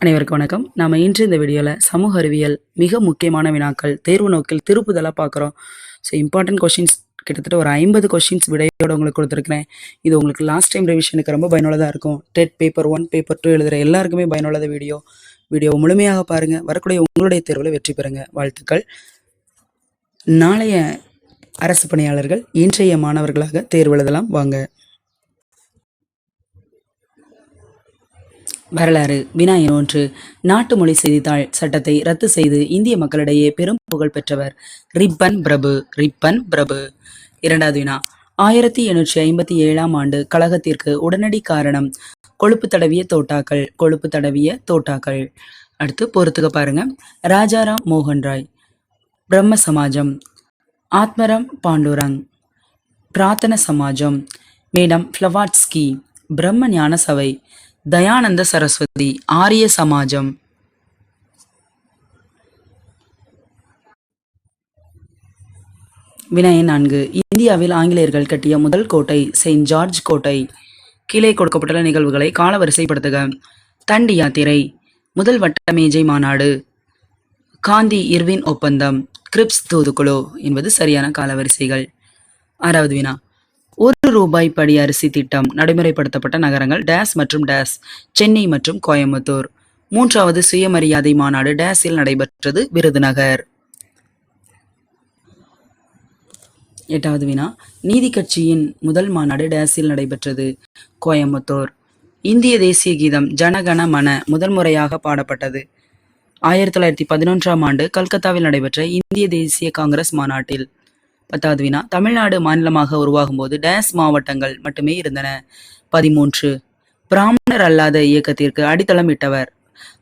அனைவருக்கும் வணக்கம். நம்ம இன்று இந்த வீடியோவில் சமூக அறிவியல் மிக முக்கியமான வினாக்கள் தேர்வு நோக்கில் திருப்புதலாக பார்க்குறோம் ஸோ இம்பார்ட்டன்ட் கொஷின்ஸ் கிட்டத்தட்ட ஒரு ஐம்பது கொஷின்ஸ் விடையோட உங்களுக்கு கொடுத்துருக்கிறேன். இது உங்களுக்கு லாஸ்ட் டைம் ரிவிஷனுக்கு ரொம்ப பயனுள்ளதாக இருக்கும். TET paper one paper two எழுதுகிற எல்லாருக்குமே பயனுள்ளத வீடியோ வீடியோ முழுமையாக பாருங்கள் வரக்கூடிய உங்களுடைய தேர்வில் வெற்றி பெறுங்க. வாழ்த்துக்கள். நாளைய அரசு பணியாளர்கள் இன்றைய மாணவர்களாக தேர்வு எழுதலாம். வாங்க. வரலாறு வினாயன் ஒன்று நாட்டு மொழி செய்தித்தாள் சட்டத்தை ரத்து செய்து இந்திய மக்களிடையே பெரும் புகழ் பெற்றவர் ரிப்பன் பிரபு ரிப்பன் பிரபு. இரண்டாவது வினா ஆயிரத்தி எண்ணூற்றி ஐம்பத்தி ஏழாம் ஆண்டு கழகத்திற்கு உடனடி காரணம் கொழுப்பு தடவிய தோட்டாக்கள் கொழுப்பு தடவிய தோட்டாக்கள். அடுத்து பொறுத்துக்க பாருங்க ராஜாராம் மோகன் ராய் பிரம்ம சமாஜம் ஆத்மரம் பாண்டுரங் பிரார்த்தன சமாஜம் மேடம் ஃப்ளவாட்ஸ்கி பிரம்ம ஞான சபை தயானந்த சரஸ்வதி ஆரிய சமாஜம். வினய நான்கு இந்தியாவில் ஆங்கிலேயர்கள் கட்டிய முதல் கோட்டை செயின்ட் ஜார்ஜ் கோட்டை. கீழே கொடுக்கப்பட்டுள்ள நிகழ்வுகளை காலவரிசைப்படுத்துக. தண்டி யாத்திரை முதல் வட்ட மேஜை மாநாடு. காந்தி இர்வின் ஒப்பந்தம் கிரிப்ஸ் தூதுக்குழு என்பது சரியான காலவரிசைகள். ஆறாவது வினா ஒரு ரூபாய் படி அரிசி திட்டம் நடைமுறைப்படுத்தப்பட்ட நகரங்கள் டேஸ் மற்றும் டேஸ் சென்னை மற்றும் கோயம்புத்தூர். மூன்றாவது சுயமரியாதை மாநாடு டேஸில் நடைபெற்றது விருதுநகர். எட்டாவது வினா நீதி கட்சியின் முதல் மாநாடு டேஸில் நடைபெற்றது கோயம்புத்தூர். இந்திய தேசிய கீதம் ஜனகண மன முதல் முறையாக பாடப்பட்டது. ஆயிரத்தி தொள்ளாயிரத்தி பதினொன்றாம் ஆண்டு கல்கத்தாவில் நடைபெற்ற இந்திய தேசிய காங்கிரஸ் மாநாட்டில் பத்தாவது வினா. தமிழ்நாடு மாநிலமாக உருவாகும் போது டேஸ் மாவட்டங்கள் மட்டுமே இருந்தன. பதிமூன்று. பிராமணர் அல்லாத இயக்கத்திற்கு அடித்தளம் இட்டவர்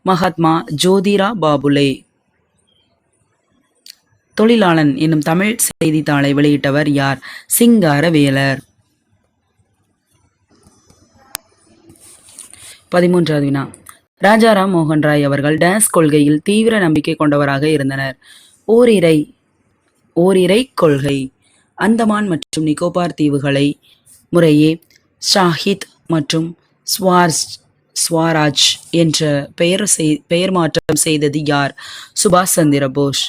மகாத்மா ஜோதிரா பாபுலே. தொழிலாளன் என்னும் தமிழ் செய்தித்தாளை வெளியிட்டவர் யார்? சிங்காரவேலர். பதிமூன்றாவது வினா. ராஜாராம் மோகன் ராய் அவர்கள் டேஸ் கொள்கையில் தீவிர நம்பிக்கை கொண்டவராக இருந்தனர். ஓரிரை ஓரிரை கொள்கை. அந்தமான் மற்றும் நிக்கோபார் தீவுகளை முறையே ஷாஹித் மற்றும் ஸ்வார்ஸ் ஸ்வராஜ் என்ற பெயர் செய் பெயர் மாற்றம் செய்தது யார்? சுபாஷ் சந்திர போஸ்.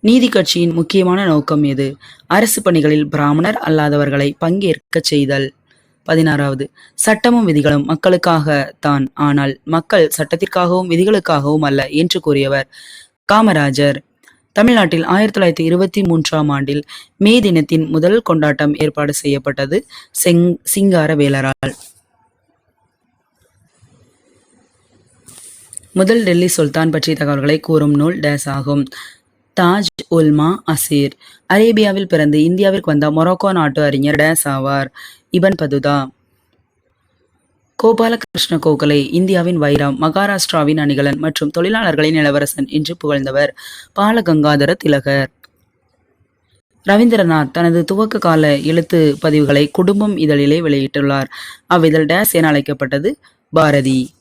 நீதி கட்சியின் முக்கியமான நோக்கம் எது? அரசு பணிகளில் பிராமணர் அல்லாதவர்களை பங்கேற்கச் செய்தல். பதினாறாவது சட்டமும் விதிகளும் மக்களுக்காக தான் ஆனால் மக்கள் சட்டத்திற்காகவும் விதிகளுக்காகவும் அல்ல என்று கூறியவர் காமராஜர். தமிழ்நாட்டில் ஆயிரத்தி தொள்ளாயிரத்தி இருபத்தி மூன்றாம் ஆண்டில் மே தினத்தின் முதல் கொண்டாட்டம் ஏற்பாடு செய்யப்பட்டது செங் சிங்கார வேலரால். முதல் டெல்லி சுல்தான் பற்றிய தகவல்களை கூறும் நூல் டேஸ் ஆகும். தாஜ் உல்மா அசீர். அரேபியாவில் பிறந்து இந்தியாவிற்கு வந்த மொரோக்கோ நாட்டு அறிஞர் டேஸ் ஆவார். இபன் பதுதா. கோபாலகிருஷ்ண கோகலே இந்தியாவின் வைரம் மகாராஷ்டிராவின் அணிகலன் மற்றும் தொழிலாளர்களின் இளவரசன் என்று புகழ்ந்தவர் பாலகங்காதர திலகர். ரவீந்திரநாத் தனது துவக்க கால எழுத்து பதிவுகளை குடும்பம் இதழிலே வெளியிட்டுள்ளார். அவ்விதழ் டேஸ் என அழைக்கப்பட்டது பாரதி.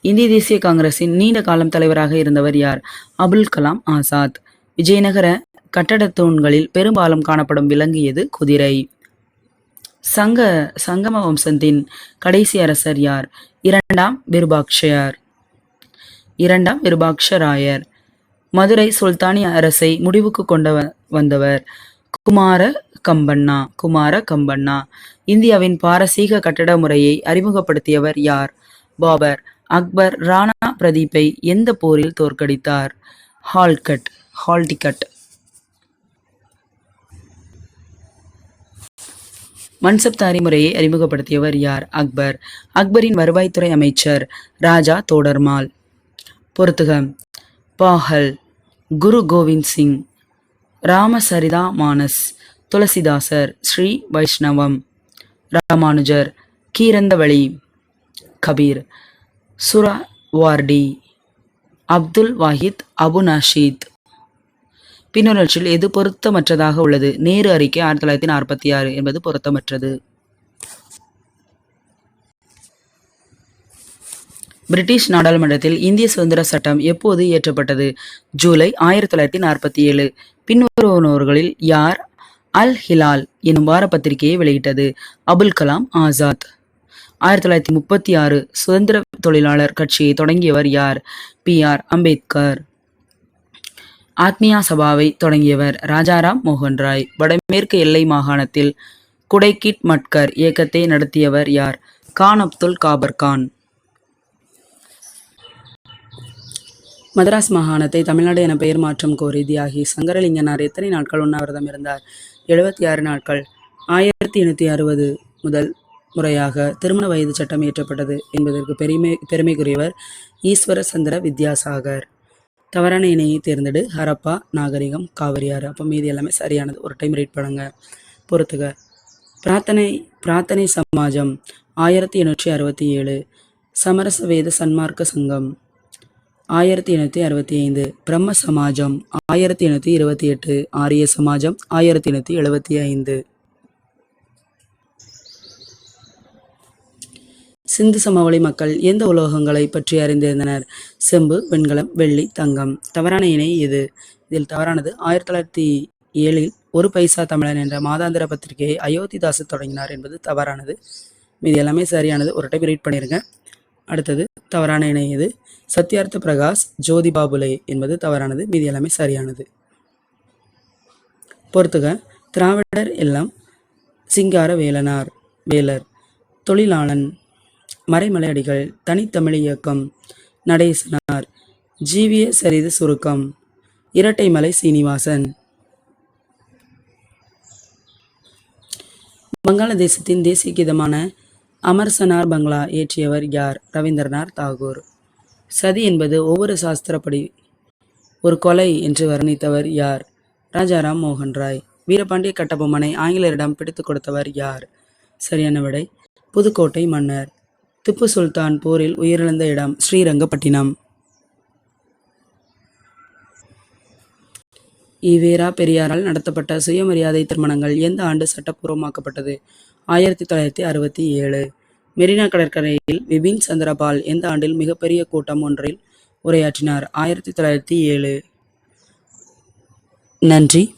இந்திய தேசிய காங்கிரசின் நீண்ட காலம் தலைவராக இருந்தவர் யார்? அபுல் கலாம் ஆசாத். விஜயநகர கட்டடத் தூண்களில் பெரும்பாலும் காணப்படும் விலங்கு எது குதிரை. சங்க சங்கம வம்சத்தின் கடைசி அரசர் யார்? இரண்டாம் விருபாக்ஷயர் இரண்டாம் விருபாக்ஷராயர் மதுரை சுல்தானிய அரசை முடிவுக்கு கொண்ட வ- வந்தவர் குமார கம்பண்ணா குமார கம்பண்ணா. இந்தியாவின் பாரசீக கட்டட முறையை அறிமுகப்படுத்தியவர் யார்? பாபர். அக்பர் ராணா பிரதீப்பை எந்த போரில் தோற்கடித்தார்? ஹால்கட் ஹால்டிகட். மன்சப்தாரி முறையை அறிமுகப்படுத்தியவர் யார்? அக்பர். அக்பரின் வருவாய்த்துறை அமைச்சர் ராஜா தோடர்மால். பொறுத்துக. பாஹல் குரு கோவிந்த் சிங். ராமசரிதா மானஸ். துளசிதாசர். ஸ்ரீ வைஷ்ணவம். ராமானுஜர். கீரந்தவழி கபீர். சுரா வார்டி அப்துல் வாஹித் அபு நஷீத். பின்னுணர்ச்சியில் எது பொருத்தமற்றதாக உள்ளது? நேரு அறிக்கை ஆயிரத்தி தொள்ளாயிரத்தி நாற்பத்தி ஆறு என்பது பொருத்தமற்றது. பிரிட்டிஷ் நாடாளுமன்றத்தில் இந்திய சுதந்திர சட்டம் எப்போது இயற்றப்பட்டது? ஜூலை ஆயிரத்தி தொள்ளாயிரத்தி நாற்பத்தி ஏழு. பின்வருவனவர்களில் யார்? அல் ஹிலால் எனும் வார பத்திரிகையை வெளியிட்டது. அபுல் கலாம் ஆசாத். ஆயிரத்தி தொள்ளாயிரத்தி முப்பத்தி ஆறு சுதந்திர தொழிலாளர் கட்சியை தொடங்கியவர் யார்? B R Ambedkar. ஆத்மியா சபாவை தொடங்கியவர் ராஜாராம் மோகன் ராய். வடமேற்கு எல்லை மாகாணத்தில் குடைகிட் மட்கர் இயக்கத்தை நடத்தியவர் யார்? கான் அப்துல் காபர் கான். மதராஸ் மாகாணத்தை தமிழ்நாடு என பெயர் மாற்றம் கோரி தியாகி சங்கரலிங்கனார் எத்தனை நாட்கள் உண்ணாவிரதம் இருந்தார்? எழுபத்தி ஆறு நாட்கள். ஆயிரத்தி எண்ணூற்றி அறுபது முதல் முறையாக திருமண வயது சட்டம் இயற்றப்பட்டது என்பதற்கு பெருமை பெருமைக்குரியவர் ஈஸ்வர சந்திர வித்யாசாகர். தவறான இணையை தேர்ந்தெடு. ஹரப்பா நாகரிகம் காவிரியாறு. அப்போ மீதி எல்லாமே சரியானது. ஒரு டைம் ரீட் பண்ணுங்க. பொறுத்துக. பிரார்த்தனை பிரார்த்தனை சமாஜம் ஆயிரத்தி எண்ணூற்றி அறுபத்தி ஏழு. சமரச வேத சன்மார்க்க சங்கம் ஆயிரத்தி எண்ணூற்றி அறுபத்தி ஐந்து. பிரம்ம சமாஜம் ஆயிரத்தி எண்ணூற்றி இருபத்தி எட்டு. ஆரிய சமாஜம் ஆயிரத்தி எண்ணூற்றி எழுபத்தி ஐந்து. சிந்து சமவெளி மக்கள் எந்த உலோகங்களை பற்றி அறிந்திருந்தனர்? செம்பு வெண்கலம் வெள்ளி தங்கம். தவறான இணை இது. இதில் தவறானது ஆயிரத்தி தொள்ளாயிரத்தி ஏழில் ஒரு பைசா தமிழன் என்ற மாதாந்திர பத்திரிகையை அயோத்திதாசு தொடங்கினார் என்பது தவறானது. இது எல்லாமே சரியானது. ஒரு டைம் ரீட் பண்ணிருங்க. அடுத்தது தவறான இணை எது சத்யார்த்த பிரகாஷ் ஜோதி பாபுலே என்பது தவறானது. மீதி எல்லாமே சரியானது. பொறுத்துக. திராவிடர் எல்லாம் சிங்கார வேலனார் வேலர் தொழிலாளன் மறைமலையடிகள் தனித்தமிழ் இயக்கம். நடேசனார். ஜீவிய சரிது சுருக்கம். இரட்டைமலை சீனிவாசன். வங்காளதேசத்தின் தேசிய கீதமான அமர்சனார் பங்களா இயற்றியவர் யார்? ரவீந்திரநாத் தாகூர். சதி என்பது ஒவ்வொரு சாஸ்திரப்படி ஒரு கொலை என்று வர்ணித்தவர் யார்? ராஜாராம் மோகன் ராய். வீரபாண்டிய கட்டபொம்மனை ஆங்கிலேயரிடம் பிடித்துக் கொடுத்தவர் யார்? சரியான விடை புதுக்கோட்டை மன்னர். திப்பு சுல்தான் போரில் உயிரிழந்த இடம் ஸ்ரீரங்கப்பட்டினம். ஈவேரா பெரியாரால் நடத்தப்பட்ட சுயமரியாதை திருமணங்கள் எந்த ஆண்டு சட்டப்பூர்வமாக்கப்பட்டது? ஆயிரத்தி தொள்ளாயிரத்தி அறுபத்தி ஏழு. மெரினா கடற்கரையில் விபின் சந்திரபால் எந்த ஆண்டில் மிகப்பெரிய கூட்டம் ஒன்றில் உரையாற்றினார்? ஆயிரத்தி தொள்ளாயிரத்தி ஏழு. நன்றி.